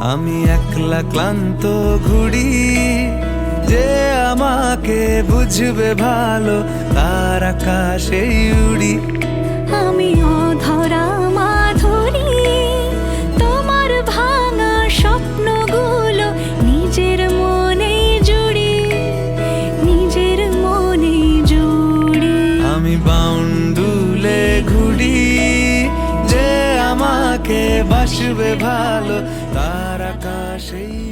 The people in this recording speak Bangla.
আমি একলা ক্লান্ত ঘুড়ি যে আমাকে বুঝবে ভালো তার আকাশে উড়ি। আমি অধরা মাধুরী তোমার ভাঙা স্বপ্নগুলো নিজের মনে জুড়ি নিজের মনে জুড়ি। আমি বাউন্ডুলে ঘুড়ি যে আমাকে বাসবে ভালো তার আকাশেই